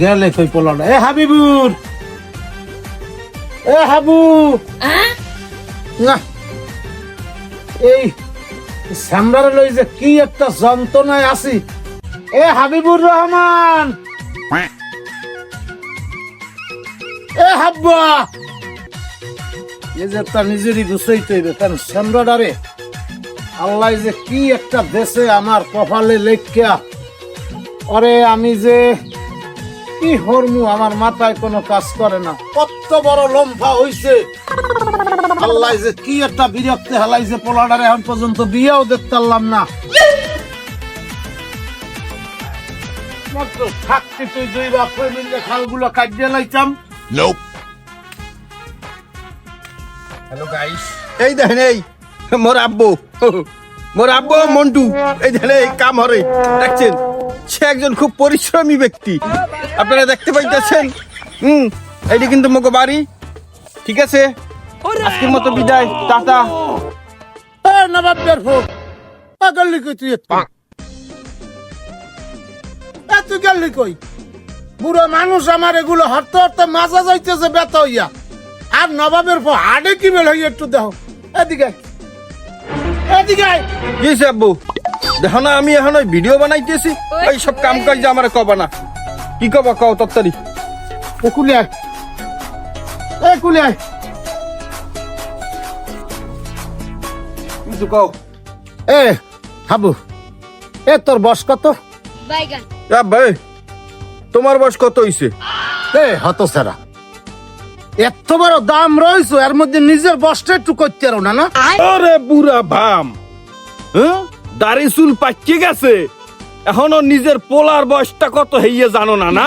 গেলে কই পোলাটা এ হাবিবুর! এ হাবু! না। এই সামরারে লই যে কি একটা যন্ত্রণায় আছি। এ হাবিবুর রহমান! এ হাব্বা! এই যে তার নিজেরই গুছাইতে হইবে কারণ সামরাডারে আল্লাহ যে কি একটা দেশে আমার কপালে লেখিয়া অরে আমি যে কি হরমু? আমার মাথায় কোনো কাজ করে না। কত বড় লম্ফা হইছে। আল্লাহ যে কি একটা বিরক্তি হালাইছে পোলাডারে এখন পর্যন্ত বিয়েও দেখতে পারলাম না। মাত্র থাকতে তুই দুই বাপ খালগুলো কাটিয়ে লাইতাম। হ্যালো গাইস এই দেখেন এই মোর আব্বু। মোর আব্বু মন্টু। এই দেখেন এই কাম হরে। দেখছেন? সে একজন খুব পরিশ্রমী ব্যক্তি। আপনারা দেখতে পাইতেছেন? হুম এইটি কিন্তু মোকে বাড়ি। ঠিক আছে? আজকের মতো বিদায় টাটা। নবাব বেরফো গল্লি কই তুই একটু এ কই? বুড়ো মানুষ আমার এগুলো হরতে হরতে মাজা যাইতেছে ব্যথা হইয়া। আর নবাবের ফো হাডে কি হইয়া একটু দেখো। এদিকে এদিকে। কি আব্বু? দেখো না আমি এখন ওই ভিডিও বানাইতেছি। এই সব কাম কাজ যে আমার কবা না। কি কবা কও তত্তারি? এ কুলি আয় এ কুলি আয় কিছু কও? এ হাবু এ তোর বস কত? বাইগান। এ ভাই তোমার বয়স কত হইছে? এ হত সারা। এত বড় দাম রয়েছে এর মধ্যে নিজের বসটা একটু করতে পারো না না? আরে বুড়া ভাম হ্যাঁ? দাড়ি চুল পাকিয়ে গেছে। এখনও নিজের পোলার বয়সটা কত হইয়ে জানো না না?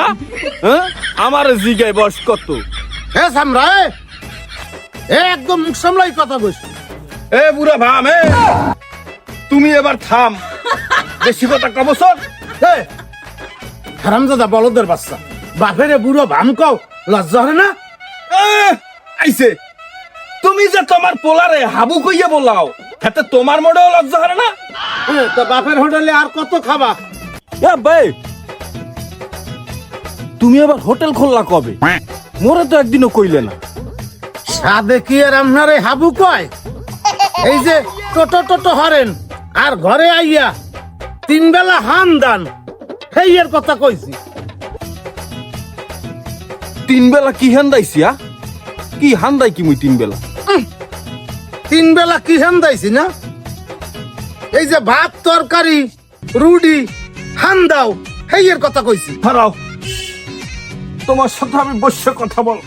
হ্যাঁ? আমার জিগায় বয়স কত? হে সামরা এ একদম মুখ সামলাই কথা কইস। এ বুড়া ভাম এ! তুমি এবার থাম। বেশি কথা কব সব হে! হারামজাদা বলদের বাচ্চা। বাপেরে বুড়ো ভাম কও লজ্জা হয় না? আইছে। তুমি যে তোমার পোলারে হাবু কইয়া বলাও হাতে তোমার মোটেও লজ্জা হারে না? তা বাপের হোটেলে আর কত খাবা? এ ভাই তুমি আবার হোটেল খুললা কবে? মোরে তো একদিনও কইলে না। সাদে কি আর আপনারে হাবু কয়? এই যে টোটো টোটো হরেন আর ঘরে আইয়া তিন বেলা হান দান সেই এর কথা কইছি। তিন বেলা কি হান্দাইছি আ? কি হান্দাই কি মুই তিন বেলা? তিন বেলা কি হান দাইছি না? এই যে ভাত তরকারি রুডি হান দাও সেই কথা কইছি। হারাও তোমার সাথে আমি বসে কথা বল।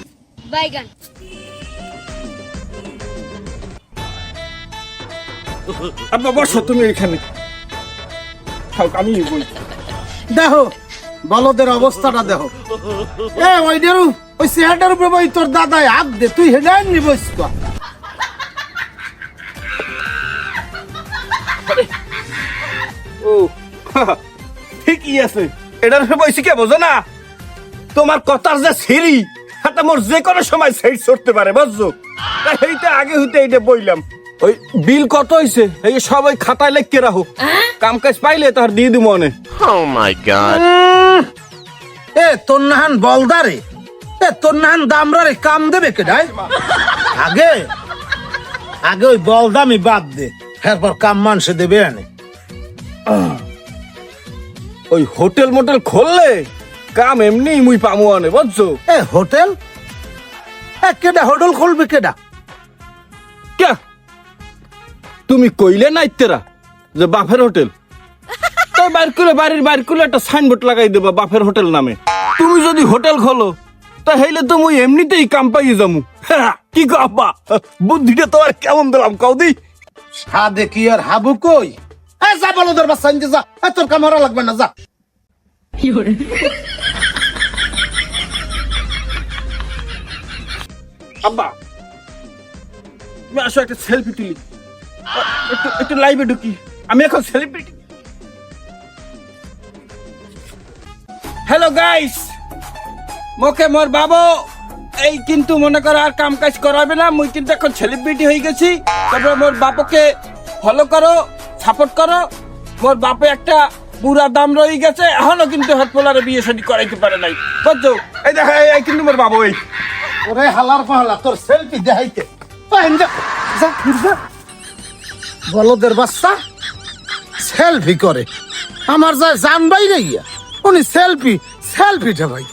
বাইগান। আব্বা বসো তুমি এখানে। থাক আমি বই। দেখো বলদের অবস্থাটা দেখো। এ ওইটারও ওই চেহারাটার উপরে ওই তোর দাদাই হাত দে তুই হেডাই নিবস তো। ও ঠিকই আছে। এটার উপরে কে বোঝো না? তোমার কথার যে সিঁড়ি হাতে মোর যে কোনো সময় সেট করতে পারে বুঝছ? এইটা আগে হইতে এইটা বইলাম। ওই বিল কত হইছে? এই সবাই খাতায় লিখকে রাখো। কাম কাজ পাইলে তার দিয়ে দিব মনে Oh my god. এ তোর নাহান বলদারে। এ তোর নাহান দামরারে কাম দেবে কেডাই আগে? আগে ওই বলদামি বাদ দে। এরপর কাম মানুষে দেবে আনে। ওই হোটেল মোটেল খুললে কাম এমনি মুই পামু আনে বুঝছ? এ হোটেল? এ কেডা? হোটেল খুলবে কেডা? কে তুমি কইলে না ইত্তেরা যে বাফের হোটেল? তাই বাইর করে বাড়ির বাইর করে একটা সাইনবোর্ড লাগাই দেবা বাফের হোটেল নামে। তুমি যদি হোটেল খোলো তা হইলে তো মুই এমনিতেই কাম পাইয়ে যামু। হ্যাঁ, কি কো আব্বা? বুদ্ধিটা তোমার কেমন দিলাম কৌদি সাদে কি আর হাবু কই? যা বলদের বাচ্চা আনতে যা। তোর কামড়া লাগবে না যা। আব্বা তুমি আসো একটা সেলফি তুলি। একটু একটু লাইভে ঢুকি। আমি এখন সেলিব্রিটি হ্যালো গাইস মোকে মোর বাবু। এই কিন্তু মনে করো আর কাম কাজ করাবে না মুই কিন্তু এখন সেলিব্রিটি হয়ে গেছি। তারপরে মোর বাপকে ফলো করো। সাপোর্ট করো। মোর বাপে একটা পুরা দাম রয়ে গেছে এখনও কিন্তু হাত পোলারে বিয়ে শাদী করাইতে পারে নাই। বুঝছ? এই দেখো এই- এই কিন্তু মোর বাবু এই। ওরে হালার পাহালা তোর সেলফি দেখাইতে। পাইন যা যা, যা। বলদের বাচ্চা সেলফি করে। আমার যা জান বাইরে গিয়া উনি সেলফি সেলফিটা ভাই